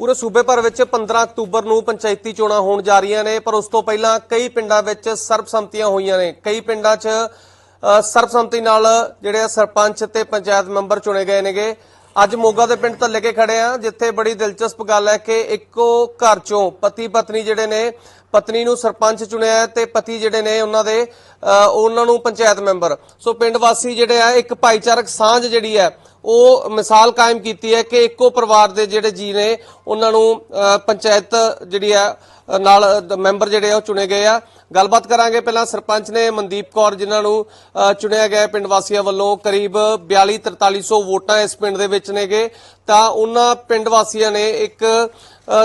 ਪੂਰੇ ਸੂਬੇ ਭਰ ਵਿੱਚ 15 ਅਕਤੂਬਰ ਨੂੰ ਪੰਚਾਇਤੀ ਚੋਣਾਂ ਹੋਣ ਜਾ ਰਹੀਆਂ ਨੇ ਪਰ ਉਸ ਤੋਂ ਪਹਿਲਾਂ ਕਈ ਪਿੰਡਾਂ ਵਿੱਚ ਸਰਬਸੰਮਤੀਆਂ ਹੋਈਆਂ ਨੇ। ਕਈ ਪਿੰਡਾਂ 'ਚ ਸਰਬਸੰਮਤੀ ਨਾਲ ਜਿਹੜੇ ਸਰਪੰਚ ਤੇ ਪੰਚਾਇਤ ਮੈਂਬਰ ਚੁਣੇ ਗਏ ਨੇਗੇ। ਅੱਜ ਮੋਗਾ ਦੇ ਪਿੰਡ ਤੋਂ ਕੇ ਖੜੇ ਆ ਜਿੱਥੇ ਬੜੀ ਦਿਲਚਸਪ ਗੱਲ ਹੈ ਕਿ ਇੱਕੋ ਘਰ ਚੋਂ ਪਤੀ ਪਤਨੀ ਜਿਹੜੇ ਨੇ ਪਤਨੀ ਨੂੰ ਸਰਪੰਚ ਚੁਣਿਆ ਤੇ ਪਤੀ ਜਿਹੜੇ ਨੇ ਉਹਨਾਂ ਦੇ ਅ, ਉਹਨਾਂ ਨੂੰ ਪੰਚਾਇਤ ਮੈਂਬਰ। ਸੋ ਪਿੰਡ ਵਾਸੀ ਜਿਹੜੇ ਆ ਇੱਕ ਭਾਈਚਾਰਕ ਸਾਂਝ ਜਿਹੜੀ ਹੈ ਉਹ ਮਿਸਾਲ ਕਾਇਮ ਕੀਤੀ ਹੈ ਕਿ ਇੱਕੋ ਪਰਿਵਾਰ ਦੇ ਜਿਹੜੇ ਜੀ ਨੇ, ਉਹਨਾਂ ਨੂੰ ਪੰਚਾਇਤ ਜਿਹੜੀ ਹੈ ਨਾਲ ਮੈਂਬਰ ਜਿਹੜੇ ਆ, ਉਹ ਚੁਣੇ ਗਏ ਆ। ਗੱਲਬਾਤ ਕਰਾਂਗੇ ਪਹਿਲਾਂ ਸਰਪੰਚ ਨੇ ਮਨਦੀਪ ਕੌਰ ਜਿਨ੍ਹਾਂ ਨੂੰ ਚੁਣਿਆ ਗਿਆ ਪਿੰਡ ਵਾਸੀਆਂ ਵੱਲੋਂ। ਕਰੀਬ 42 4300 ਵੋਟਾਂ ਇਸ ਪਿੰਡ ਦੇ ਵਿੱਚ ਨੇਗੇ। ਤਾਂ ਉਹਨਾਂ ਪਿੰਡ ਵਾਸੀਆਂ ਨੇ ਇੱਕ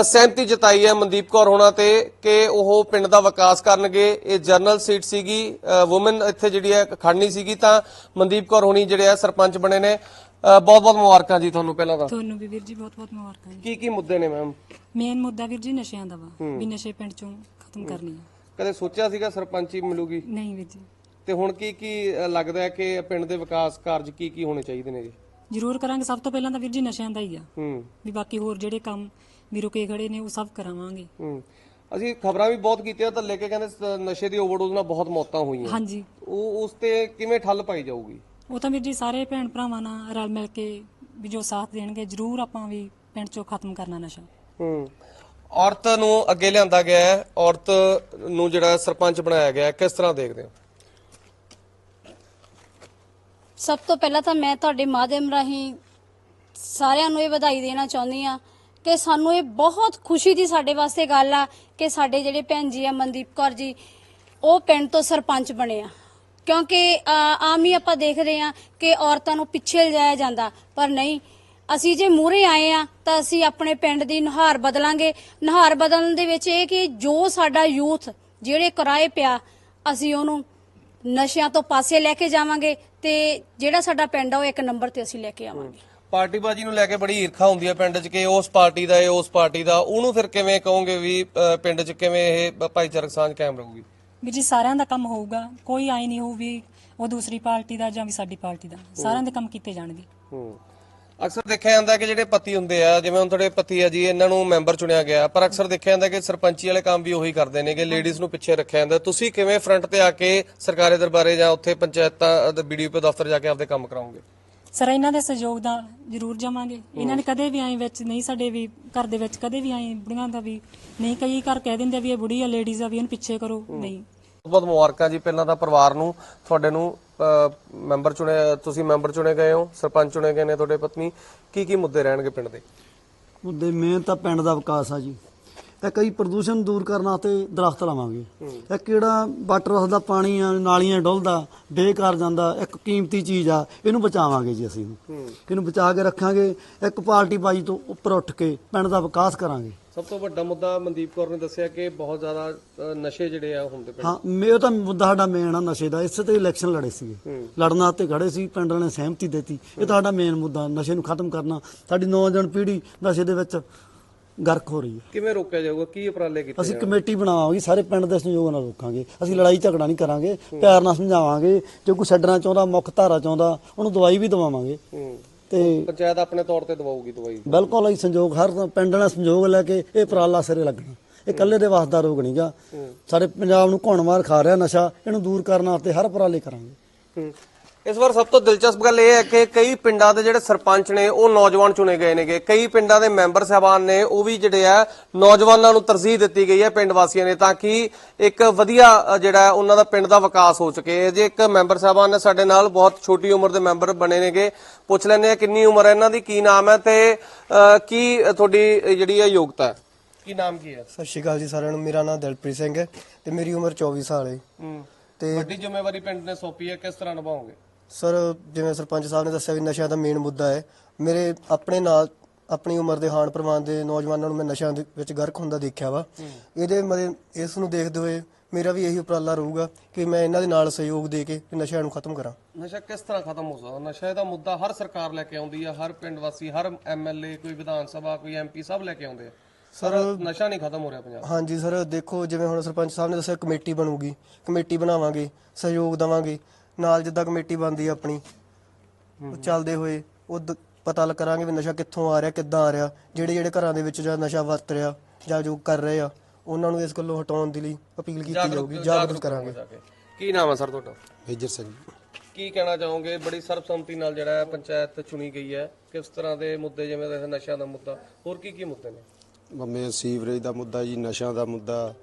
ਸਹਿਮਤੀ ਜਤਾਈ ਹੈ ਮਨਦੀਪ ਕੌਰ ਹੋਣਾ ਤੇ ਕਿ ਉਹ ਪਿੰਡ ਦਾ ਵਿਕਾਸ ਕਰਨਗੇ। ਇਹ ਜਰਨਲ ਸੀਟ ਸੀਗੀ ਔਮਨ ਇੱਥੇ ਜਿਹੜੀ ਹੈ ਖੜਨੀ ਸੀਗੀ ਤਾਂ ਮਨਦੀਪ ਕੌਰ ਹੋਣੀ ਜਿਹੜੇ ਆ, ਸਰਪੰਚ ਬਣੇ ਨੇ। ਬਹੁਤ ਬਹੁਤ ਮੁਬਾਰਕਾਂ ਜੀ ਤੁਹਾਨੂੰ ਪਹਿਲਾਂ ਤਾਂ। ਤੁਹਾਨੂੰ ਵੀ ਵੀਰ ਜੀ ਬਹੁਤ ਬਹੁਤ ਮੁਬਾਰਕਾਂ ਜੀ। ਕੀ ਕੀ ਮੁੱਦੇ ਨੇ ਮੈਮ? ਮੇਨ ਮੁੱਦਾ ਵੀਰ ਜੀ ਨਸ਼ਿਆਂ ਦਾ ਵਾ ਵੀ ਨਸ਼ੇ ਪਿੰਡ ਚੋਂ ਖਤਮ ਕਰਨੀ ਆ। ਕਦੇ ਸੋਚਿਆ ਸੀਗਾ ਸਰਪੰਚੀ ਮਿਲੂਗੀ? ਨਹੀਂ ਵੀਰ ਜੀ। ਤੇ ਹੁਣ ਕੀ ਕੀ ਲੱਗਦਾ ਹੈ ਕਿ ਪਿੰਡ ਦੇ ਵਿਕਾਸ ਕਾਰਜ ਕੀ ਕੀ ਹੋਣੇ ਚਾਹੀਦੇ ਨੇ ਜੀ? ਜ਼ਰੂਰ ਕਰਾਂਗੇ ਸਭ ਤੋਂ ਪਹਿਲਾਂ ਤਾਂ ਵੀਰ ਜੀ ਨਸ਼ਿਆਂ ਦਾ ਹੀ ਆ। ਹੂੰ। ਵੀ ਬਾਕੀ ਹੋਰ ਜਿਹੜੇ ਕੰਮ ਵੀ ਰੁਕੇ ਖੜੇ ਨੇ ਉਹ ਸਭ ਕਰਾਵਾਂਗੇ। ਹੂੰ। ਅਸੀਂ ਖਬਰਾਂ ਵੀ ਬਹੁਤ ਕੀਤੀਆਂ ਤਾਂ ਲੈ ਕੇ ਕਹਿੰਦੇ ਸ- ਨਸ਼ੇ ਦੀ ਓਵਰਡੋਜ਼ ਨਾਲ ਬਹੁਤ ਮੌਤਾਂ ਹੋਈਆਂ। ਹਾਂਜੀ। ਉਹ ਉਸ ਤੇ ਕਿਵੇਂ ਠੱਲ ਪਾਈ ਜਾਊਗੀ? ਉਹ ਤਾਂ ਵੀਰ ਜੀ ਸਾਰੇ ਭੈਣ ਭਰਾਵਾਂ ਨਾਲ ਰਲ ਮਿਲ ਕੇ ਵੀ ਜੋ ਸਾਥ ਦੇਣਗੇ ਜ਼ਰੂਰ ਆਪਾਂ ਵੀ ਪਿੰਡ ਚੋਂ ਖਤਮ ਕਰਨਾ ਨਸ਼ਾ। ਹੂੰ। ਔਰਤ ਨੂੰ ਅੱਗੇ ਲਿਆਂਦਾ ਗਿਆ ਹੈ ਔਰਤ ਨੂੰ ਜਿਹੜਾ ਸਰਪੰਚ ਬਣਾਇਆ ਗਿਆ ਹੈ ਕਿਸ ਤਰ੍ਹਾਂ ਦੇਖਦੇ ਹੋ? ਸਭ ਤੋਂ ਪਹਿਲਾਂ ਤਾਂ ਮੈਂ ਤੁਹਾਡੇ ਮਾਧਿਅਮ ਰਾਹੀਂ ਸਾਰਿਆਂ ਨੂੰ ਇਹ ਵਧਾਈ ਦੇਣਾ ਚਾਹੁੰਦੀ ਆ ਕਿ ਸਾਨੂੰ ਇਹ ਬਹੁਤ ਖੁਸ਼ੀ ਦੀ ਸਾਡੇ ਵਾਸਤੇ ਗੱਲ ਆ ਕਿ ਸਾਡੇ ਜਿਹੜੇ ਭੈਣ ਜੀ ਆ ਮਨਦੀਪ ਕੌਰ ਜੀ ਉਹ ਪਿੰਡ ਤੋਂ ਸਰਪੰਚ ਬਣੇ ਆ। ਕਿਉਂਕਿ ਆਮ ਹੀ ਆਪਾਂ ਦੇਖਦੇ ਹਾਂ ਕਿ ਔਰਤਾਂ ਨੂੰ ਪਿੱਛੇ ਲਿਜਾਇਆ ਜਾਂਦਾ। ਪਰ ਨਹੀਂ, ਅਸੀਂ ਜੇ ਮੂਹਰੇ ਆਏ ਆ ਤਾਂ ਅਸੀਂ ਆਪਣੇ ਪਿੰਡ ਦੀ ਨੁਹਾਰ ਬਦਲਾਂਗੇ। ਨੁਹਾਰ ਬਦਲਣ ਦੇ ਵਿੱਚ ਇਹ ਕਿ ਜੋ ਸਾਡਾ ਯੂਥ ਜਿਹੜੇ ਕਿਰਾਏ ਪਿਆ, ਅਸੀਂ ਉਹਨੂੰ ਨਸ਼ਿਆਂ ਤੋਂ ਪਾਸੇ ਲੈ ਕੇ ਜਾਵਾਂਗੇ ਤੇ ਜਿਹੜਾ ਸਾਡਾ ਪਿੰਡ ਆ, ਉਹ ਇੱਕ ਨੰਬਰ ਤੇ ਅਸੀਂ ਲੈ ਕੇ ਆਵਾਂਗੇ। ਪਾਰਟੀਬਾਜੀ ਨੂੰ ਲੈ ਕੇ ਬੜੀ ਈਰਖਾ ਹੁੰਦੀ ਹੈ ਪਿੰਡ 'ਚ ਕਿ ਉਸ ਪਾਰਟੀ ਦਾ ਇਹ, ਉਸ ਪਾਰਟੀ ਦਾ। ਉਹਨੂੰ ਫਿਰ ਕਿਵੇਂ ਕਹੋਗੇ ਵੀ ਪਿੰਡ 'ਚ ਕਿਵੇਂ ਇਹ, ਭਾਈਚਾਰਕ ਸਾਂਝ ਕਾਇਮ ਰਹੂਗੀ? ਵੀਰ ਜੀ ਸਾਰਿਆਂ ਦਾ ਕੰਮ ਹੋਊਗਾ ਕੋਈ ਆਈ ਨਹੀਂ ਹੋਊ ਵੀ ਉਹ ਦੂਸਰੀ ਪਾਰਟੀ ਦਾ ਜਾਂ ਵੀ ਸਾਡੀ ਪਾਰਟੀ ਦਾ। ਸਾਰਿਆਂ ਦੇ ਕੰਮ ਕੀਤੇ ਜਾਣਗੇ। ਹੂੰ। ਅਕਸਰ ਦੇਖਿਆ ਜਾਂਦਾ ਕਿ ਜਿਹੜੇ ਪਤੀ ਹੁੰਦੇ ਆ ਜਿਵੇਂ ਹੁਣ ਤੁਹਾਡੇ ਪਤੀ ਆ ਜੀ ਇਹਨਾਂ ਨੂੰ ਮੈਂਬਰ ਚੁਣਿਆ ਗਿਆ ਪਰ ਅਕਸਰ ਦੇਖਿਆ ਜਾਂਦਾ ਕਿ ਸਰਪੰਚੀ ਵਾਲੇ ਕੰਮ ਵੀ ਉਹੀ ਕਰਦੇ ਨੇ ਕਿ ਲੇਡੀਜ਼ ਨੂੰ ਪਿੱਛੇ ਰੱਖਿਆ ਜਾਂਦਾ। ਤੁਸੀਂ ਕਿਵੇਂ ਫਰੰਟ ਤੇ ਆ ਕੇ ਸਰਕਾਰੀ ਦਰਬਾਰੇ ਜਾਂ ਉੱਥੇ ਪੰਚਾਇਤਾਂ ਦੇ ਬੀਡੀਪੀ ਦਫ਼ਤਰ ਜਾ ਕੇ ਆਪਦੇ ਕੰਮ ਕਰਾਉਂਗੇ ਸਰ ਇਹਨਾਂ ਦੇ ਸਹਿਯੋਗ ਦਾ ਜ਼ਰੂਰ ਜਾਵਾਂਗੇ। ਇਹਨਾਂ ਨੇ ਕਦੇ ਵੀ ਆਏ ਵਿੱਚ ਨਹੀਂ ਸਾਡੇ ਵੀ ਘਰ ਦੇ ਵਿੱਚ ਕਦੇ ਵੀ ਆਏ ਬੁੜੀਆਂ ਦਾ ਵੀ ਨਹੀਂ ਕਈ ਘਰ ਕਹਿ ਦਿੰਦੇ ਆ ਵੀ ਇਹ ਬੁੜੀ ਆ ਲੇਡੀਜ਼ ਆ ਵੀ ਇਹਨੂੰ ਪਿੱਛੇ ਕਰੋ। ਨਹੀਂ। ਬਹੁਤ ਮੁਬਾਰਕਾਂ ਜੀ ਪਹਿਲਾਂ ਤਾਂ ਪਰਿਵਾਰ ਨੂੰ ਤੁਹਾਡੇ ਨੂੰ ਮੈਂਬਰ ਚੁਣੇ ਤੁਸੀਂ ਮੈਂਬਰ ਚੁਣੇ ਗਏ ਹੋ ਸਰਪੰਚ ਚੁਣੇ ਗਏ ਨੇ ਤੁਹਾਡੇ ਪਤਨੀ। ਕੀ ਕੀ ਮੁੱਦੇ ਰਹਿਣਗੇ ਪਿੰਡ ਦੇ? ਮੁੱਦੇ ਮੇਨ ਤਾਂ ਪਿੰਡ ਦਾ ਵਿਕਾਸ ਆ ਜੀ। ਇਹ ਕਈ ਪ੍ਰਦੂਸ਼ਣ ਦੂਰ ਕਰਨ ਵਾਸਤੇ ਦਰਖਤ ਲਾਵਾਂਗੇ। ਇਹ ਕਿਹੜਾ ਵਾਟਰ ਦਾ ਪਾਣੀ ਆ ਨਾਲੀਆਂ ਡੁੱਲਦਾ ਬੇਕਾਰ ਜਾਂਦਾ ਇੱਕ ਕੀਮਤੀ ਚੀਜ਼ ਆ ਇਹਨੂੰ ਬਚਾਵਾਂਗੇ ਜੀ ਅਸੀਂ ਇਹਨੂੰ ਇਹਨੂੰ ਬਚਾ ਕੇ ਰੱਖਾਂਗੇ ਇੱਕ ਪਾਰਟੀ ਬਾਜੀ ਤੋਂ ਉੱਪਰ ਉੱਠ ਕੇ ਪਿੰਡ ਦਾ ਵਿਕਾਸ ਕਰਾਂਗੇ। ਸਭ ਤੋਂ ਵੱਡਾ ਮੁੱਦਾ ਮਨਦੀਪ ਕੌਰ ਨੇ ਦੱਸਿਆ ਕਿ ਬਹੁਤ ਜ਼ਿਆਦਾ ਅ, ਨਸ਼ੇ ਜਿਹੜੇ ਆ ਹੁੰਦੇ ਪਿੰਡ ਹਾਂ ਮੇ ਉਹ ਤਾਂ ਮੁੱਦਾ ਸਾਡਾ ਮੇਨ ਆ ਨਸ਼ੇ ਦਾ। ਇਸੇ ਤੇ ਇਲੈਕਸ਼ਨ ਲੜੇ ਸੀਗੇ। ਲੜਨਾ ਤੇ ਖੜੇ ਸੀ ਪਿੰਡ ਨੇ ਸਹਿਮਤੀ ਦਿੱਤੀ। ਇਹ ਤਾਂ ਸਾਡਾ ਮੇਨ ਮੁੱਦਾ ਨਸ਼ੇ ਨੂੰ ਖਤਮ ਕਰਨਾ। ਸਾਡੀ ਨੌਜਵਾਨ ਪੀੜ੍ਹੀ ਨਸ਼ੇ ਦੇ ਵਿੱਚ ਗਰਕ ਹੋ ਰਹੀ ਹੈ। ਕਿਵੇਂ ਰੋਕਿਆ ਜਾਊਗਾ? ਕੀ ਉਪਰਾਲੇ ਕੀਤੇ ਅਸੀਂ ਕਮੇਟੀ ਬਣਾਵਾਂਗੇ ਸਾਰੇ ਪਿੰਡ ਦੇ ਸਹਿਯੋਗ ਨਾਲ ਰੋਕਾਂਗੇ। ਅਸੀਂ ਲੜਾਈ ਝਗੜਾ ਨਹੀਂ ਕਰਾਂਗੇ ਪਿਆਰ ਨਾਲ ਸਮਝਾਵਾਂਗੇ। ਜੇ ਕੋਈ ਛੱਡਣਾ ਚਾਹੁੰਦਾ ਮੁੱਖ ਧਾਰਾ ਚਾਹੁੰਦਾ ਉਹਨੂੰ ਦਵਾਈ ਵੀ ਦਵਾਵਾਂਗੇ। ਹੂੰ। ਤੇ ਪੰਚਾਇਤ ਆਪਣੇ ਤੌਰ ਤੇ ਦਵਾਊਗੀ ਦਵਾਈ। ਬਿਲਕੁਲ ਅਸੀਂ ਸੰਯੋਗ ਹਰ ਪਿੰਡ ਨਾਲ ਸੰਯੋਗ ਲੈ ਕੇ ਇਹ ਉਪਰਾਲਾ ਸਿਰੇ ਲੱਗਣਾ। ਇਹ ਇਕੱਲੇ ਦੇ ਵਾਸਤਾ ਰੋਗ ਨਹੀਂਗਾ ਸਾਡੇ ਪੰਜਾਬ ਨੂੰ ਘੁਣ ਮਾਰ ਖਾ ਰਿਹਾ ਨਸ਼ਾ ਇਹਨੂੰ ਦੂਰ ਕਰਨ ਵਾਸਤੇ ਹਰ ਉਪਰਾਲੇ ਕਰਾਂਗੇ। ਹੂੰ। ਇਸ ਵਾਰ ਸਭ ਤੋਂ ਦਿਲਚਸਪ ਗੱਲ ਇਹ ਹੈ ਕਿ ਕਈ ਪਿੰਡਾਂ ਦੇ ਜਿਹੜੇ ਸਰਪੰਚ ਨੇ ਉਹ ਨੌਜਵਾਨ ਚੁਣੇ ਗਏ ਨੇਗੇ। ਕਈ ਪਿੰਡਾਂ ਦੇ ਮੈਂਬਰ ਸਾਹਿਬਾਨ ਨੇ ਉਹ ਵੀ ਜਿਹੜੇ ਆ ਨੌਜਵਾਨਾਂ ਨੂੰ ਤਰਜੀਹ ਦਿੱਤੀ ਗਈ ਹੈ ਪਿੰਡ ਵਾਸੀਆਂ ਨੇ ਤਾਂ ਕਿ ਇੱਕ ਵਧੀਆ ਜਿਹੜਾ ਉਹਨਾਂ ਦਾ ਪਿੰਡ ਦਾ ਵਿਕਾਸ ਹੋ ਸਕੇ। ਜੇ ਇੱਕ ਮੈਂਬਰ ਸਾਹਿਬਾਨ ਨੇ ਸਾਡੇ ਨਾਲ ਬਹੁਤ ਛੋਟੀ ਉਮਰ ਦੇ ਮੈਂਬਰ ਬਣੇ ਨੇਗੇ। ਪੁੱਛ ਲੈਂਦੇ ਆ ਕਿੰਨੀ ਉਮਰ ਹੈ ਇਹਨਾਂ ਦੀ ਕੀ ਨਾਮ ਹੈ ਤੇ ਕੀ ਤੁਹਾਡੀ ਜਿਹੜੀ ਹੈ ਯੋਗਤਾ ਹੈ? ਕੀ ਨਾਮ ਕੀ ਹੈ? ਸਤਿ ਸ਼੍ਰੀ ਅਕਾਲ ਜੀ ਸਾਰਿਆਂ ਨੂੰ। ਮੇਰਾ ਨਾਮ ਦਿਲਪ੍ਰੀਤ ਸਿੰਘ ਹੈ ਤੇ ਮੇਰੀ ਉਮਰ 24 ਸਾਲ ਹੈ। ਹੂੰ। ਤੇ ਵੱਡੀ ਜ਼ਿੰਮੇਵਾਰੀ ਪਿੰਡ ਨੇ ਸੌਂਪੀ ਹੈ ਕਿਸ ਤਰ੍ਹਾਂ ਨਿਭਾਓਗੇ? ਸਰ ਜਿਵੇਂ ਸਰਪੰਚ ਸਾਹਿਬ ਨੇ ਦੱਸਿਆ ਵੀ ਨਸ਼ਿਆਂ ਦਾ ਮੇਨ ਮੁੱਦਾ ਹੈ ਮੇਰੇ ਆਪਣੇ ਨਾਲ ਆਪਣੀ ਉਮਰ ਦੇ ਹਾਨ ਪ੍ਰਵਾਨ ਦੇ ਨੌਜਵਾਨਾਂ ਨੂੰ ਮੈਂ ਨਸ਼ਿਆਂ ਦੇ ਵਿੱਚ ਗਰਕ ਹੁੰਦਾ ਦੇਖਿਆ ਵਾ। ਇਹਦੇ ਮਤਲਬ ਇਸ ਨੂੰ ਦੇਖਦੇ ਹੋਏ ਮੇਰਾ ਵੀ ਇਹੀ ਉਪਰਾਲਾ ਰਹੂਗਾ ਕਿ ਮੈਂ ਇਹਨਾਂ ਦੇ ਨਾਲ ਸਹਿਯੋਗ ਦੇ ਕੇ ਨਸ਼ਿਆਂ ਨੂੰ ਖਤਮ ਕਰਾਂ। ਨਸ਼ਾ ਕਿਸ ਤਰ੍ਹਾਂ ਖਤਮ ਹੋ ਸਕਦਾ? ਨਸ਼ਾ ਦਾ ਮੁੱਦਾ ਹਰ ਸਰਕਾਰ ਲੈ ਕੇ ਆਉਂਦੀ ਹੈ ਹਰ ਪਿੰਡ ਵਾਸੀ ਹਰ ਐਮਐਲਏ ਕੋਈ ਵਿਧਾਨ ਸਭਾ ਕੋਈ ਐਮਪੀ ਸਭ ਲੈ ਕੇ ਆਉਂਦੇ ਆ। ਸਰ ਨਸ਼ਾ ਨਹੀਂ ਖਤਮ ਹੋ ਰਿਹਾ ਪੰਜਾਬ। ਹਾਂਜੀ ਸਰ ਦੇਖੋ ਜਿਵੇਂ ਹੁਣ ਸਰਪੰਚ ਸਾਹਿਬ ਨੇ ਦੱਸਿਆ ਕਮੇਟੀ ਬਣੂਗੀ ਕਮੇਟੀ ਬਣਾਵਾਂਗੇ ਸਹਿਯੋਗ ਦਵਾਂਗੇ। ਨਾਲ ਜਿੱਦਾਂ ਕਮੇਟੀ ਬਣਦੀ ਆ ਆਪਣੀ ਉਹ ਚੱਲਦੇ ਹੋਏ ਉਹ ਦ- ਪਤਾ ਲ- ਕਰਾਂਗੇ ਵੀ ਨਸ਼ਾ ਕਿੱਥੋਂ ਆ ਰਿਹਾ ਕਿੱਦਾਂ ਆ ਰਿਹਾ ਜਿਹੜੇ ਜਿਹੜੇ ਘਰਾਂ ਦੇ ਵਿੱਚ ਜਾਂ ਨਸ਼ਾ ਵਰਤ ਰਿਹਾ ਜਾਂ ਜੋ ਕਰ ਰਹੇ ਆ ਉਹਨਾਂ ਨੂੰ ਇਸ ਗੱਲੋਂ ਹਟਾਉਣ ਦੇ ਲਈ ਅਪੀਲ ਕੀਤੀ ਜਾਊਗੀ ਜਾਗਰੂਕ ਕਰਾਂਗੇ। ਕੀ। ਨਾਮ ਹੈ ਸਰ ਤੁਹਾਡਾ? ਮੇਜਰ ਸਿੰਘ। ਕੀ ਕਹਿਣਾ ਚਾਹੋਗੇ? ਬੜੀ ਸਰਬਸੰਮਤੀ ਨਾਲ ਜਿਹੜਾ ਹੈ ਪੰਚਾਇਤ ਚੁਣੀ ਗਈ ਹੈ ਕਿਸ ਤਰ੍ਹਾਂ ਦੇ ਮੁੱਦੇ ਜਿਵੇਂ ਦਾ ਨਸ਼ਿਆਂ ਦਾ ਮੁੱਦਾ ਹੋਰ ਕੀ ਕੀ ਮੁੱਦੇ ਨੇ? ਬੰਮੇ ਸੀਵਰੇਜ ਦਾ ਮੁੱਦਾ ਜੀ ਨਸ਼ਿਆਂ ਦਾ ਮੁੱਦਾ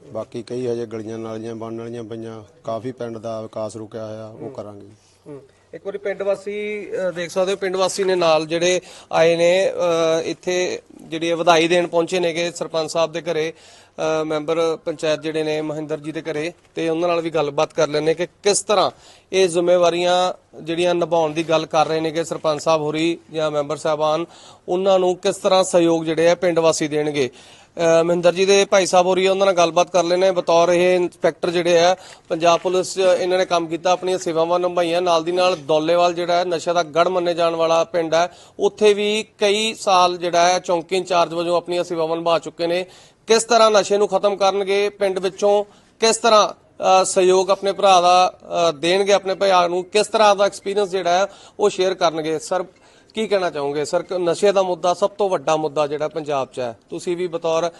ਬਾਕੀ ਕਈ ਹਜੇ ਗਲੀਆਂ ਨਾਲੀਆਂ ਬਣਨ ਵਾਲੀਆਂ ਪਈਆਂ ਕਾਫੀ ਪਿੰਡ ਦਾ ਵਿਕਾਸ ਰੁਕਿਆ ਹੋਇਆ ਉਹ ਕਰਾਂਗੇ। ਇੱਕ ਵਾਰੀ ਪਿੰਡ ਵਾਸੀ ਅ, ਦੇਖ ਸਕਦੇ ਹੋ ਪਿੰਡ ਵਾਸੀ ਨੇ ਨਾਲ ਜਿਹੜੇ ਆਏ ਨੇ ਅ, ਇੱਥੇ ਜਿਹੜੀ ਇਹ ਵਧਾਈ ਦੇਣ ਪਹੁੰਚੇ ਨੇਗੇ ਸਰਪੰਚ ਸਾਹਿਬ ਦੇ ਘਰੇ ਅ, ਮੈਂਬਰ ਪੰਚਾਇਤ ਜਿਹੜੇ ਨੇ ਮਹਿੰਦਰ ਜੀ ਦੇ ਘਰੇ ਤੇ ਉਹਨਾਂ ਨਾਲ ਵੀ ਗੱਲਬਾਤ ਕਰ ਲੈਣੇ ਕਿ ਕਿਸ ਤਰ੍ਹਾਂ ਇਹ ਜ਼ਿੰਮੇਵਾਰੀਆਂ ਜਿਹੜੀਆਂ ਨਿਭਾਉਣ ਦੀ ਗੱਲ ਕਰ ਰਹੇ ਨੇਗੇ ਸਰਪੰਚ ਸਾਹਿਬ ਹੋਰੀ ਜਾਂ ਮੈਂਬਰ ਸਾਹਿਬਾਨ ਉਹਨਾਂ ਨੂੰ ਕਿਸ ਤਰ੍ਹਾਂ ਸਹਿਯੋਗ ਜਿਹੜੇ ਆ ਪਿੰਡ ਵਾਸੀ ਦੇਣਗੇ। ਮਹਿੰਦਰ ਜੀ ਦੇ ਭਾਈ ਸਾਹਿਬ ਹੋਰੀ ਆ, ਉਹਨਾਂ ਨਾਲ ਗੱਲਬਾਤ ਕਰ ਲੈਣੇ ਬਤੌਰ ਇਹ ਇੰਸਪੈਕਟਰ ਜਿਹੜੇ ਆ ਪੰਜਾਬ ਪੁਲਿਸ ਇਹਨਾਂ ਨੇ ਕੰਮ ਕੀਤਾ ਆਪਣੀਆਂ ਸੇਵਾਵਾਂ ਨਿਭਾਈਆਂ। ਨਾਲ ਦੀ ਨਾਲ ਦੌਲੇਵਾਲ ਜਿਹੜਾ ਹੈ ਨਸ਼ਾ ਦਾ ਗੜ ਮੰਨੇ ਜਾਣ ਵਾਲਾ ਪਿੰਡ ਹੈ। ਉੱਥੇ ਵੀ ਕਈ ਸਾਲ ਜਿਹੜਾ ਹੈ ਚੌਂਕੀ ਇੰਚਾਰਜ ਵਜੋਂ ਆਪਣੀਆਂ ਸੇਵਾਵਾਂ ਨਿਭਾ ਚੁੱਕੇ ਨੇ। ਕਿਸ ਤਰ੍ਹਾਂ ਨਸ਼ੇ ਨੂੰ ਖਤਮ ਕਰਨਗੇ ਪਿੰਡ ਵਿੱਚੋਂ? ਕਿਸ ਤਰ੍ਹਾਂ ਸਹਿਯੋਗ ਆਪਣੇ ਭਰਾ ਦਾ ਦੇਣਗੇ ਆਪਣੇ ਭਰਾ ਨੂੰ? ਕਿਸ ਤਰ੍ਹਾਂ ਦਾ ਐਕਸਪੀਰੀਅੰਸ ਜਿਹੜਾ ਹੈ ਉਹ ਸ਼ੇਅਰ ਕਰਨਗੇ? ਸਰ ਕੀ ਕਹਿਣਾ ਚਾਹੋਗੇ? ਸਰ ਨਸ਼ੇ ਦਾ ਮੁੱਦਾ ਸਭ ਤੋਂ ਵੱਡਾ ਮੁੱਦਾ ਜਿਹੜਾ ਪੰਜਾਬ 'ਚ ਹੈ। ਤੁਸੀਂ ਵੀ ਬਤੌਰ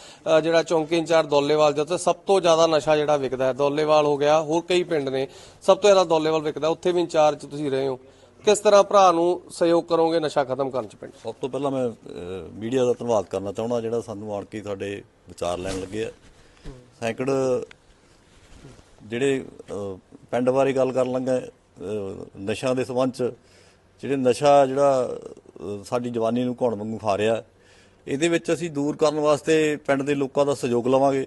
ਜਿਹੜਾ ਚੌਂਕੀ ਇੰਚਾਰਜ ਦੌਲੇਵਾਲ ਜਿੱਥੇ ਸਭ ਤੋਂ ਜ਼ਿਆਦਾ ਨਸ਼ਾ ਜਿਹੜਾ ਵਿਕਦਾ ਹੈ। ਦੌਲੇਵਾਲ ਹੋ ਗਿਆ ਹੋਰ ਕਈ ਪਿੰਡ ਨੇ ਸਭ ਤੋਂ ਜ਼ਿਆਦਾ ਦੌਲੇਵਾਲ ਵਿਕਦਾ ਉੱਥੇ ਵੀ ਇੰਚਾਰਜ ਤੁਸੀਂ ਰਹੇ ਹੋ। ਕਿਸ ਤਰ੍ਹਾਂ ਭਰਾ ਨੂੰ ਸਹਿਯੋਗ ਕਰੋਗੇ ਨਸ਼ਾ ਖਤਮ ਕਰਨ 'ਚ ਪਿੰਡ? ਸਭ ਤੋਂ ਪਹਿਲਾਂ ਮੈਂ ਮੀਡੀਆ ਦਾ ਧੰਨਵਾਦ ਕਰਨਾ ਚਾਹੁੰਦਾ ਜਿਹੜਾ ਸਾਨੂੰ ਆਣ ਕੇ ਸਾਡੇ ਵਿਚਾਰ ਲੈਣ ਲੱਗੇ ਆ। ਸੈਂਕੜ ਜਿਹੜੇ ਪਿੰਡ ਬਾਰੇ ਗੱਲ ਕਰਨ ਲੱਗਾ ਅਹ, ਨਸ਼ਿਆਂ ਦੇ ਸੰਬੰਧ ਚ ਜਿਹੜੇ ਨਸ਼ਾ ਜਿਹੜਾ ਸਾਡੀ ਜਵਾਨੀ ਨੂੰ ਘੁਣ ਵਾਂਗੂ ਖਾ ਰਿਹਾ ਇਹਦੇ ਵਿੱਚ ਅਸੀਂ ਦੂਰ ਕਰਨ ਵਾਸਤੇ ਪਿੰਡ ਦੇ ਲੋਕਾਂ ਦਾ ਸਹਿਯੋਗ ਲਵਾਂਗੇ।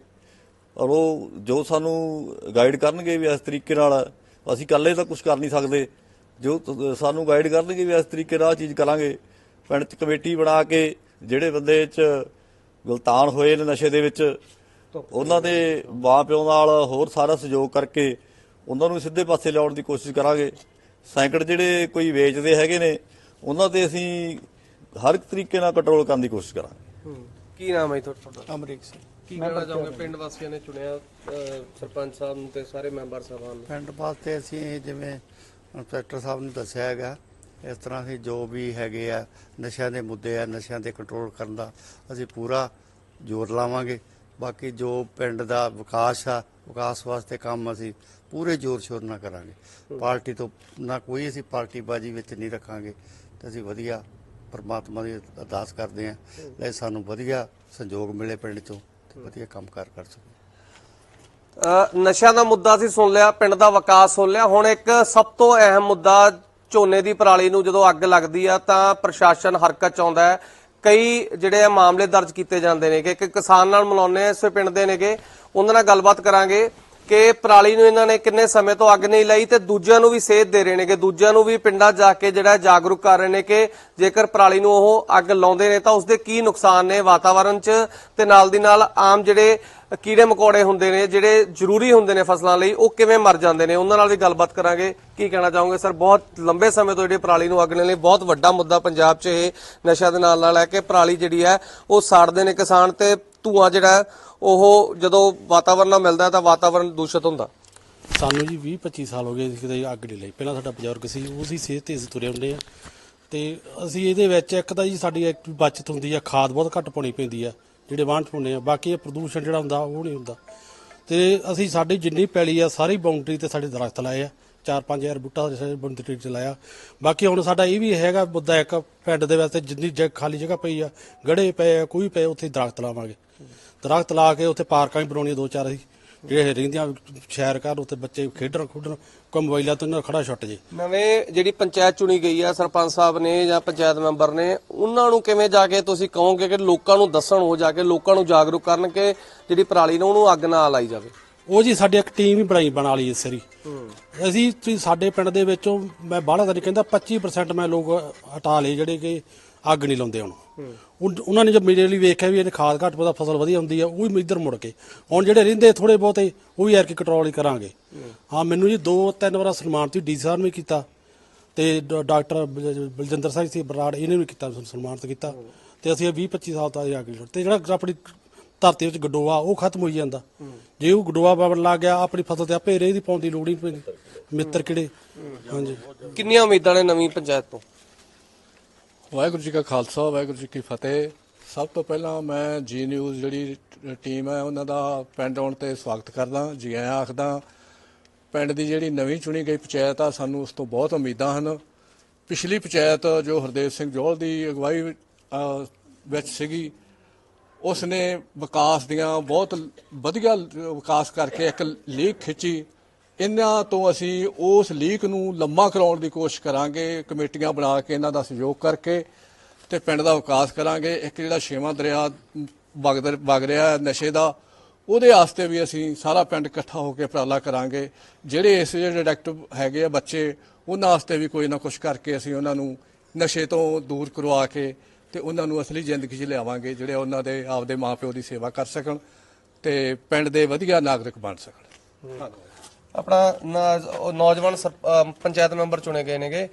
ਔਰ ਉਹ ਜੋ ਸਾਨੂੰ ਗਾਈਡ ਕਰਨਗੇ ਵੀ ਇਸ ਤਰੀਕੇ ਨਾਲ, ਅਸੀਂ ਇਕੱਲੇ ਤਾਂ ਕੁਝ ਕਰ ਨਹੀਂ ਸਕਦੇ। ਜੋ ਸਾਨੂੰ ਗਾਈਡ ਕਰਨਗੇ ਵੀ ਇਸ ਤਰੀਕੇ ਨਾਲ ਆਹ ਚੀਜ਼ ਕਰਾਂਗੇ। ਪਿੰਡ 'ਚ ਕਮੇਟੀ ਬਣਾ ਕੇ ਜਿਹੜੇ ਬੰਦੇ 'ਚ ਗਲਤਾਨ ਹੋਏ ਨੇ ਨਸ਼ੇ ਦੇ ਵਿੱਚ, ਉਹਨਾਂ ਦੇ ਮਾਂ ਪਿਓ ਨਾਲ ਹੋਰ ਸਾਰਾ ਸਹਿਯੋਗ ਕਰਕੇ ਉਹਨਾਂ ਨੂੰ ਸਿੱਧੇ ਪਾਸੇ ਲਿਆਉਣ ਦੀ ਕੋਸ਼ਿਸ਼ ਕਰਾਂਗੇ। ਸੈਂਕੜ ਜਿਹੜੇ ਕੋਈ ਵੇਚਦੇ ਹੈਗੇ ਨੇ ਉਹਨਾਂ ਤੇ ਅਸੀਂ ਹਰ ਇੱਕ ਤਰੀਕੇ ਨਾਲ ਕੰਟਰੋਲ ਕਰਨ ਦੀ ਕੋਸ਼ਿਸ਼ ਕਰਾਂਗੇ। ਕੀ ਨਾਮ ਹੈ ਜੀ ਤੁਹਾਡਾ? ਅਮਰੀਕ ਸਿੰਘ। ਕੀ ਕਹਿਣਾ ਚਾਹੋਗੇ? ਪਿੰਡ ਵਾਸੀਆਂ ਨੇ ਚੁਣਿਆ ਸਰਪੰਚ ਸਾਹਿਬ ਨੂੰ ਤੇ ਸਾਰੇ ਮੈਂਬਰ ਸਾਹਿਬਾਨ ਨੂੰ। ਪਿੰਡ ਵਾਸਤੇ ਅਸੀਂ ਜਿਵੇਂ ਇੰਸਪੈਕਟਰ ਸਾਹਿਬ ਨੇ ਦੱਸਿਆ ਹੈਗਾ ਇਸ ਤਰ੍ਹਾਂ ਅਸੀਂ ਜੋ ਵੀ ਹੈਗੇ ਆ ਨਸ਼ਿਆਂ ਦੇ ਮੁੱਦੇ ਆ ਨਸ਼ਿਆਂ ਤੇ ਕੰਟਰੋਲ ਕਰਨ ਦਾ ਅਸੀਂ ਪੂਰਾ ਜ਼ੋਰ ਲਾਵਾਂਗੇ। ਬਾਕੀ ਜੋ ਪਿੰਡ ਦਾ ਵਿਕਾਸ ਆ ਵਿਕਾਸ ਵਾਸਤੇ ਕੰਮ ਅਸੀਂ ਪੂਰੇ ਜ਼ੋਰ ਸ਼ੋਰ ਨਾਲ ਕਰਾਂਗੇ। ਪਾਰਟੀ ਤੋਂ ਨਾ ਕੋਈ ਅਸੀਂ ਪਾਰਟੀਬਾਜ਼ੀ ਵਿੱਚ ਨਹੀਂ ਰੱਖਾਂਗੇ। ਤੇ ਅਸੀਂ ਵਧੀਆ ਪਰਮਾਤਮਾ ਦੀ ਅਰਦਾਸ ਕਰਦੇ ਹਾਂ ਲੈ ਸਾਨੂੰ ਵਧੀਆ ਸੰਯੋਗ ਮਿਲੇ ਪਿੰਡ ਚੋਂ ਤੇ ਵਧੀਆ ਕੰਮ ਕਾਰ ਕਰ ਸਕੀਏ। ਅ, ਨਸ਼ਿਆਂ ਦਾ ਮੁੱਦਾ ਅਸੀਂ ਸੁਣ ਲਿਆ ਪਿੰਡ ਦਾ ਵਿਕਾਸ ਸੁਣ ਲਿਆ। ਹੁਣ ਇੱਕ ਸਭ ਤੋਂ ਅਹਿਮ ਮੁੱਦਾ ਝੋਨੇ ਦੀ ਪਰਾਲੀ ਨੂੰ ਜਦੋਂ ਅੱਗ ਲੱਗਦੀ ਆ ਤਾਂ ਪ੍ਰਸ਼ਾਸਨ ਹਰਕਤ ਚ ਆਉਂਦਾ ਹੈ। ਕਈ ਜਿਹੜੇ ਆ ਮਾਮਲੇ ਦਰਜ ਕੀਤੇ ਜਾਂਦੇ ਨੇ ਕਿ ਇੱਕ ਕਿਸਾਨ ਨਾਲ ਮਿਲਾਉਂਦੇ ਆ, ਇਸੇ ਪਿੰਡ ਦੇ ਨੇਗੇ, ਉਹਨਾਂ ਨਾਲ ਗੱਲਬਾਤ ਕਰਾਂਗੇ। ਕਿ ਪਰਾਲੀ ਨੂੰ ਇਹਨਾਂ ਨੇ ਕਿੰਨੇ ਸਮੇਂ ਤੋਂ ਅੱਗ ਨਹੀਂ ਲਾਈ ਤੇ ਦੂਜਿਆਂ ਨੂੰ ਵੀ ਸੇਧ ਦੇ ਰਹੇ ਨੇ ਕਿ ਦੂਜਿਆਂ ਨੂੰ ਵੀ ਪਿੰਡਾਂ ਜਾ ਕੇ ਜਿਹੜਾ ਜਾਗਰੂਕ ਕਰ ਰਹੇ ਨੇ ਕਿ ਜੇਕਰ ਪਰਾਲੀ ਨੂੰ ਉਹ ਅੱਗ ਲਾਉਂਦੇ ਨੇ ਤਾਂ ਉਸਦੇ ਕੀ ਨੁਕਸਾਨ ਨੇ ਵਾਤਾਵਰਣ 'ਚ ਤੇ ਨਾਲ ਦੀ ਨਾਲ ਆਮ ਜਿਹੜੇ ਕੀੜੇ ਮਕੌੜੇ ਹੁੰਦੇ ਨੇ, ਜਿਹੜੇ ਜ਼ਰੂਰੀ ਹੁੰਦੇ ਨੇ ਫਸਲਾਂ ਲਈ, ਉਹ ਕਿਵੇਂ ਮਰ ਜਾਂਦੇ ਨੇ? ਉਹਨਾਂ ਨਾਲ ਵੀ ਗੱਲਬਾਤ ਕਰਾਂਗੇ। ਕੀ ਕਹਿਣਾ ਚਾਹੋਗੇ ਸਰ? ਬਹੁਤ ਲੰਬੇ ਸਮੇਂ ਤੋਂ ਜਿਹੜੀ ਪਰਾਲੀ ਨੂੰ ਅੱਗ ਲਾਉਣ ਲਈ, ਬਹੁਤ ਵੱਡਾ ਮੁੱਦਾ ਪੰਜਾਬ 'ਚ ਇਹ ਨਸ਼ਾ ਦੇ ਨਾਲ ਨਾਲ ਹੈ ਕਿ ਪਰਾਲੀ ਜਿਹੜੀ ਹੈ, ਉਹ ਸਾੜਦੇ ਨੇ ਕਿਸਾਨ ਤੇ ਧੂਆਂ ਜਿਹੜਾ ਉਹ ਜਦੋਂ ਵਾਤਾਵਰਨ ਨਾਲ ਮਿਲਦਾ ਤਾਂ ਵਾਤਾਵਰਨ ਦੂਸ਼ਿਤ ਹੁੰਦਾ। ਸਾਨੂੰ ਜੀ 20 25 ਸਾਲ ਹੋ ਗਏ ਅਸੀਂ ਕਿਤੇ ਅੱਗ ਨਹੀਂ ਲਈ। ਪਹਿਲਾਂ ਸਾਡਾ ਬਜ਼ੁਰਗ ਸੀ, ਉਹ ਸੀ ਸਿਹਤ ਤੇ ਅਸੀਂ ਤੁਰੇ ਹੁੰਦੇ ਆ। ਤੇ ਅਸੀਂ ਇਹਦੇ ਵਿੱਚ ਇੱਕ ਤਾਂ ਜੀ ਸਾਡੀ ਇੱਕ ਬਚਤ ਹੁੰਦੀ ਆ, ਖਾਦ ਬਹੁਤ ਘੱਟ ਪਾਉਣੀ ਪੈਂਦੀ ਆ, ਜਿਹੜੇ ਵਾਹਣ ਪਾਉਂਦੇ ਆ। ਬਾਕੀ ਇਹ ਪ੍ਰਦੂਸ਼ਣ ਜਿਹੜਾ ਹੁੰਦਾ, ਉਹ ਨਹੀਂ ਹੁੰਦਾ। ਤੇ ਅਸੀਂ ਸਾਡੀ ਜਿੰਨੀ ਪੈਲੀ ਆ, ਸਾਰੀ ਬਾਉਂਡਰੀ ਤੇ ਸਾਡੇ ਦਰਖਤ ਲਾਏ ਆ। 4-5000 ਬੂਟਾ ਸਾਡੇ ਬਾਉਂਡਰੀ ਤੇ ਲਾਇਆ। ਬਾਕੀ ਹੁਣ ਸਾਡਾ ਇਹ ਵੀ ਹੈਗਾ ਮੁੱਦਾ ਇੱਕ, ਪਿੰਡ ਦੇ ਵਾਸਤੇ ਜਿੰਨੀ ਜਗ ਖਾਲੀ ਜਗ੍ਹਾ ਪਈ ਆ, ਗੜੇ ਪਏ ਆ, ਕੋਈ ਪਏ ਉੱਥੇ ਦਰਖਤ ਲਾਵਾਂਗੇ। ਦਰਖਤ ਲਾ ਕੇ ਉੱਥੇ ਪਾਰਕਾਂ ਵੀ ਬਣਾਉਣੀਆਂ ਦੋ ਚਾਰ ਅਸੀਂ ਜਿਹੜੇ ਰਹਿੰਦੀਆਂ ਸ਼ਹਿਰ ਘਰ ਉੱਥੇ ਬੱਚੇ ਖੇਡਣ ਖੁੱਡਣ ਕੋਈ ਮੋਬਾਈਲਾਂ ਤੋਂ ਦਾ ਖੜਾ ਛੁੱਟ ਜੇ। ਨਵੇਂ ਜਿਹੜੀ ਪੰਚਾਇਤ ਚੁਣੀ ਗਈ ਆ ਸਰਪੰਚ ਸਾਹਿਬ ਨੇ ਜਾਂ ਪੰਚਾਇਤ ਮੈਂਬਰ ਨੇ ਉਹਨਾਂ ਨੂੰ ਕਿਵੇਂ ਜਾ ਕੇ ਤੁਸੀਂ ਕਹੋਗੇ ਕਿ ਲੋਕਾਂ ਨੂੰ ਦੱਸਣ ਹੋ ਜਾ ਕੇ ਲੋਕਾਂ ਨੂੰ ਜਾਗਰੂਕ ਕਰਨ ਕਿ ਜਿਹੜੀ ਪਰਾਲੀ ਨੂੰ ਉਹਨੂੰ ਅੱਗ ਨਾ ਲਾਈ ਜਾਵੇ? ਉਹ ਜੀ ਸਾਡੀ ਇੱਕ ਟੀਮ ਹੀ ਬਣਾਈ ਬਣਾ ਲਈ ਇਸ ਵਾਰੀ। ਅਸੀਂ ਤੁਸੀਂ ਸਾਡੇ ਪਿੰਡ ਦੇ ਵਿੱਚੋਂ ਮੈਂ ਬਾਹਲਾ ਤਾਂ ਨਹੀਂ ਕਹਿੰਦਾ 25% ਮੈਂ ਲੋਕ ਹਟਾ ਲਏ ਜਿਹੜੇ ਕਿ ਅੱਗ ਨਹੀਂ ਲਾਉਂਦੇ ਉਹਨੂੰ। ਉਨ- ਉਹਨਾਂ ਨੇ ਜਦ ਮੇਰੇ ਲਈ ਵੇਖਿਆ ਵੀ ਇਹਨੇ ਖਾਦ ਘੱਟ ਪਤਾ ਫਸਲ ਵਧੀਆ ਹੁੰਦੀ ਆ, ਉਹ ਵੀ ਇੱਧਰ ਮੁੜ ਕੇ। ਹੁਣ ਜਿਹੜੇ ਰਹਿੰਦੇ ਥੋੜੇ ਬਹੁਤੇ, ਉਹ ਵੀ ਯਾਰ ਕਿ ਕੰਟਰੋਲ ਹੀ ਕਰਾਂਗੇ। ਹਾਂ, ਮੈਨੂੰ ਜੀ ਦੋ ਤਿੰਨ ਵਾਰ ਸਨਮਾਨਿਤ ਡੀ ਸਾਹਿਬ ਨੇ ਵੀ ਕੀਤਾ ਤੇ ਡਾ- ਡਾਕਟਰ ਬਲ- ਬਲਜਿੰਦਰ ਸਿੰਘ ਸੀ, ਬਰਾੜ ਇਹਨੇ ਵੀ ਕੀਤਾ ਸਨਮਾਨਿਤ ਕੀਤਾ। ਤੇ ਅਸੀਂ ਇਹ 20 25 ਸਾਲ ਤੋਂ ਅੱਗੇ ਤੇ ਜਿਹੜਾ ਆਪਣੀ ਧਰਤੀ ਵਿੱਚ ਗਡੋਆ, ਉਹ ਖਤਮ ਹੋਈ ਜਾਂਦਾ। ਜੇ ਉਹ ਗਡੋਆ ਬਣ ਲੱਗ ਗਿਆ, ਆਪਣੀ ਫਸਲ ਤੇ ਆਪੇ ਰੇਹ ਦੀ ਪਾਉਣ ਦੀ ਲੋੜ ਹੀ ਨਹੀਂ ਪੈਂਦੀ। ਮਿੱਤਰ ਕਿਹੜੇ? ਹਾਂਜੀ। ਕਿੰਨੀਆਂ ਉਮੀਦਾਂ ਨੇ ਨਵੀਂ ਪੰਚਾਇਤ ਤੋਂ? ਵਾਹਿਗੁਰੂ ਜੀ ਕਾ ਖਾਲਸਾ, ਵਾਹਿਗੁਰੂ ਜੀ ਕੀ ਫਤਿਹ। ਸਭ ਤੋਂ ਪਹਿਲਾਂ ਮੈਂ ਜੀ ਨਿਊਜ਼ ਜਿਹੜੀ ਟੀਮ ਹੈ, ਉਹਨਾਂ ਦਾ ਪਿੰਡ ਆਉਣ ਤੇ ਸਵਾਗਤ ਕਰਦਾ। ਜੀ ਆਇਆਂ ਆਖਦਾ, ਪਿੰਡ ਦੀ ਜਿਹੜੀ ਨਵੀਂ ਚੁਣੀ ਗਈ ਪੰਚਾਇਤ ਆ, ਸਾਨੂੰ ਉਸ ਤੋਂ ਬਹੁਤ ਉਮੀਦਾਂ ਹਨ। ਪਿਛਲੀ ਪੰਚਾਇਤ ਜੋ ਹਰਦੇਵ ਸਿੰਘ ਜੋਲ ਦੀ ਅਗਵਾਈ ਵਿੱਚ ਸੀਗੀ ਉਸ ਨੇ ਵਿਕਾਸ ਦੀਆਂ ਬਹੁਤ ਵਧੀਆ ਵਿਕਾਸ ਕਰਕੇ ਇੱਕ ਲੀਕ ਖਿੱਚੀ। ਇਹਨਾਂ ਤੋਂ ਅਸੀਂ ਉਸ ਲੀਕ ਨੂੰ ਲੰਮਾ ਕਰਾਉਣ ਦੀ ਕੋਸ਼ਿਸ਼ ਕਰਾਂਗੇ, ਕਮੇਟੀਆਂ ਬਣਾ ਕੇ ਇਹਨਾਂ ਦਾ ਸਹਿਯੋਗ ਕਰਕੇ ਤੇ ਪਿੰਡ ਦਾ ਵਿਕਾਸ ਕਰਾਂਗੇ। ਇੱਕ ਜਿਹੜਾ ਛੇਵਾਂ ਦਰਿਆ ਵਗਦ ਵਗ ਰਿਹਾ ਨਸ਼ੇ ਦਾ, ਉਹਦੇ ਵਾਸਤੇ ਵੀ ਅਸੀਂ ਸਾਰਾ ਪਿੰਡ ਇਕੱਠਾ ਹੋ ਕੇ ਉਪਰਾਲਾ ਕਰਾਂਗੇ। ਜਿਹੜੇ ਇਸ ਜਿਹੜੇ ਡਾਇਰੈਕਟਿਵ ਹੈਗੇ ਆ ਬੱਚੇ, ਉਹਨਾਂ ਵਾਸਤੇ ਵੀ ਕੋਈ ਨਾ ਕੁਝ ਕਰਕੇ ਅਸੀਂ ਉਹਨਾਂ ਨੂੰ ਨਸ਼ੇ ਤੋਂ ਦੂਰ ਕਰਵਾ ਕੇ ਤੇ ਉਹਨਾਂ ਨੂੰ ਅਸਲੀ ਜ਼ਿੰਦਗੀ 'ਚ ਲਿਆਵਾਂਗੇ, ਜਿਹੜੇ ਉਹਨਾਂ ਦੇ ਆਪਦੇ ਮਾਪਿਓ ਦੀ ਸੇਵਾ ਕਰ ਸਕਣ ਤੇ ਪਿੰਡ ਦੇ ਵਧੀਆ ਨਾਗਰਿਕ ਬਣ ਸਕਣ। ਧੰਨਵਾਦ। ਆਪਣਾ ਨੌਜਵਾਨ ਪੰਚਾਇਤ ਮੈਂਬਰ ਚੁਣੇ ਗਏ ਨੇਗੇ।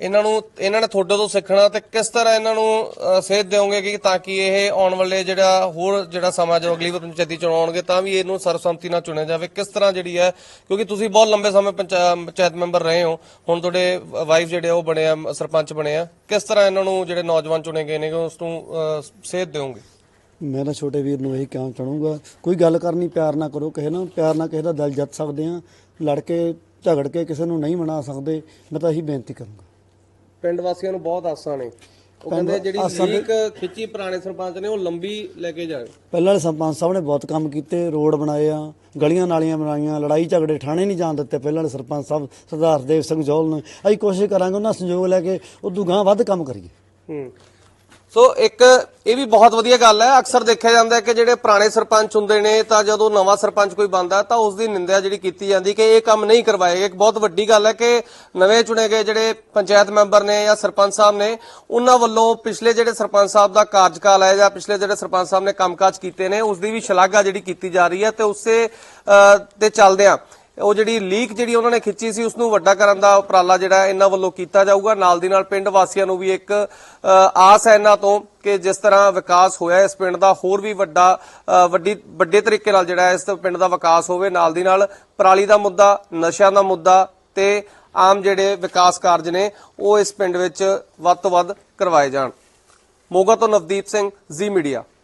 ਇਹਨਾਂ ਨੂੰ, ਇਹਨਾਂ ਨੇ ਤੁਹਾਡੇ ਤੋਂ ਸਿੱਖਣਾ ਤੇ ਕਿਸ ਤਰ੍ਹਾਂ ਇਹਨਾਂ ਨੂੰ ਸੇਧ ਦਿਓਗੇ ਕਿ ਤਾਂ ਕਿ ਇਹ ਆਉਣ ਵਾਲੇ ਜਿਹੜਾ ਹੋਰ ਜਿਹੜਾ ਸਮਾਂ ਜੋ ਅਗਲੀ ਵਾਰ ਪੰਚਾਇਤੀ ਚੋਣ ਆਉਣਗੇ ਤਾਂ ਵੀ ਇਹਨੂੰ ਸਰਬਸੰਮਤੀ ਨਾਲ ਚੁਣਿਆ ਜਾਵੇ। ਕਿਸ ਤਰ੍ਹਾਂ ਜਿਹੜੀ ਹੈ, ਕਿਉਂਕਿ ਤੁਸੀਂ ਬਹੁਤ ਲੰਬੇ ਸਮੇਂ ਪੰਚਾ- ਪੰਚਾਇਤ ਮੈਂਬਰ ਰਹੇ ਹੋ। ਹੁਣ ਤੁਹਾਡੇ ਵਾਈਫ ਜਿਹੜੇ ਆ, ਉਹ ਬਣੇ ਆ, ਸਰਪੰਚ ਬਣੇ ਆ। ਕਿਸ ਤਰ੍ਹਾਂ ਇਹਨਾਂ ਨੂੰ ਜਿਹੜੇ ਨੌਜਵਾਨ ਚੁਣੇ ਗਏ ਨੇ ਉਸ ਨੂੰ ਸੇਧ ਦਿਓਗੇ? ਮੈਂ ਤਾਂ ਛੋਟੇ ਵੀਰ ਨੂੰ ਇਹੀ ਕਹਿਣਾ ਚਾਹੂੰਗਾ ਕੋਈ ਗੱਲ ਕਰਨੀ ਪਿਆਰ ਨਾ ਕਰੋ ਕਿਸੇ ਨਾਲ ਪਿਆਰ ਨਾਲ ਕਿਸੇ ਦਾ ਦਿਲ ਜਿੱਤ ਸਕਦੇ ਆ ਲੜ ਕੇ ਝਗੜ ਕੇ ਕਿਸੇ ਨੂੰ ਨਹੀਂ ਮਨਾ ਸਕਦੇ ਮੈਂ ਤਾਂ ਇਹੀ ਬੇਨਤੀ ਕਰੂੰਗਾ। ਪਿੰਡ ਵਾਸੀਆਂ ਨੂੰ ਬਹੁਤ ਆਸਾਂ ਨੇ। ਉਹ ਕਹਿੰਦੇ ਜਿਹੜੀ ਲੀਕ ਖਿੱਚੀ ਪੁਰਾਣੇ ਸਰਪੰਚ ਨੇ ਉਹ ਲੰਬੀ ਲੈ ਕੇ ਜਾਵੇ ਪਹਿਲਾਂ ਵਾਲੇ ਸਰਪੰਚ ਸਾਹਿਬ ਨੇ ਬਹੁਤ ਕੰਮ ਕੀਤੇ ਰੋਡ ਬਣਾਏ ਆ ਗਲੀਆਂ ਨਾਲੀਆਂ ਬਣਾਈਆਂ ਲੜਾਈ ਝਗੜੇ ਠਾਣੇ ਨਹੀਂ ਜਾਣ ਦਿੱਤੇ ਪਹਿਲਾਂ ਵਾਲੇ ਸਰਪੰਚ ਸਾਹਿਬ ਸਰਦਾਰ ਦੇਵ ਸਿੰਘ ਜੋਲ ਨੇ। ਅਸੀਂ ਕੋਸ਼ਿਸ਼ ਕਰਾਂਗੇ ਉਹਨਾਂ ਸੰਯੋਗ ਲੈ ਕੇ ਉਦੋਂ ਗਾਂ ਵੱਧ ਕੰਮ ਕਰੀਏ। ਹੂੰ। ਸੋ ਇੱਕ ਇਹ ਵੀ ਬਹੁਤ ਵਧੀਆ ਗੱਲ ਹੈ। ਅਕਸਰ ਦੇਖਿਆ ਜਾਂਦਾ ਹੈ ਕਿ ਜਿਹੜੇ ਪੁਰਾਣੇ ਸਰਪੰਚ ਹੁੰਦੇ ਨੇ ਤਾਂ ਜਦੋਂ ਨਵਾਂ ਸਰਪੰਚ ਕੋਈ ਬਣਦਾ ਤਾਂ ਉਸ ਦੀ ਨਿੰਦਿਆ ਜਿਹੜੀ ਕੀਤੀ ਜਾਂਦੀ ਕਿ ਇਹ ਕੰਮ ਨਹੀਂ ਕਰਵਾਏ ਇੱਕ ਬਹੁਤ ਵੱਡੀ ਗੱਲ ਹੈ ਕਿ ਨਵੇਂ ਚੁਣੇ ਗਏ ਜਿਹੜੇ ਪੰਚਾਇਤ ਮੈਂਬਰ ਨੇ ਜਾਂ ਸਰਪੰਚ ਸਾਹਿਬ ਨੇ ਉਹਨਾਂ ਵੱਲੋਂ ਪਿਛਲੇ ਜਿਹੜੇ ਸਰਪੰਚ ਸਾਹਿਬ ਦਾ ਕਾਰਜਕਾਲ ਹੈ ਜਾਂ ਪਿਛਲੇ ਜਿਹੜੇ ਸਰਪੰਚ ਸਾਹਿਬ ਨੇ ਕੰਮਕਾਜ ਕੀਤੇ ਨੇ ਉਸ ਦੀ ਵੀ ਸ਼ਲਾਘਾ ਜਿਹੜੀ ਕੀਤੀ ਜਾ ਰਹੀ ਹੈ ਤੇ ਉਸੇ ਅਹ, ਤੇ ਚੱਲਦਿਆਂ ਉਹ ਜਿਹੜੀ ਲੀਕ ਜਿਹੜੀ ਉਹਨਾਂ ਨੇ ਖਿੱਚੀ ਸੀ ਉਸ ਨੂੰ ਵੱਡਾ ਕਰਨ ਦਾ ਉਪਰਾਲਾ ਜਿਹੜਾ ਇਹਨਾਂ ਵੱਲੋਂ ਕੀਤਾ ਜਾਊਗਾ। ਨਾਲ ਦੀ ਨਾਲ ਪਿੰਡ ਵਾਸੀਆਂ ਨੂੰ ਵੀ ਇੱਕ ਆਸ ਹੈ ਇਹਨਾਂ ਤੋਂ ਕਿ ਜਿਸ ਤਰ੍ਹਾਂ ਵਿਕਾਸ ਹੋਇਆ, ਇਸ ਪਿੰਡ ਦਾ ਹੋਰ ਵੀ ਵੱਡਾ ਵੱਡੀ, ਵੱਡੇ ਤਰੀਕੇ ਨਾਲ ਜਿਹੜਾ ਇਸ ਪਿੰਡ ਦਾ ਵਿਕਾਸ ਹੋਵੇ। ਨਾਲ ਦੀ ਨਾਲ ਪਰਾਲੀ ਦਾ ਮੁੱਦਾ, ਨਸ਼ਿਆਂ ਦਾ ਮੁੱਦਾ ਤੇ ਆਮ ਜਿਹੜੇ ਵਿਕਾਸ ਕਾਰਜ ਨੇ, ਉਹ ਇਸ ਪਿੰਡ ਵਿੱਚ ਵੱਧ ਤੋਂ ਵੱਧ ਕਰਵਾਏ ਜਾਣ। ਮੋਗਾ ਤੋਂ ਨਵਦੀਪ ਸਿੰਘ, ਜ਼ੀ ਮੀਡੀਆ।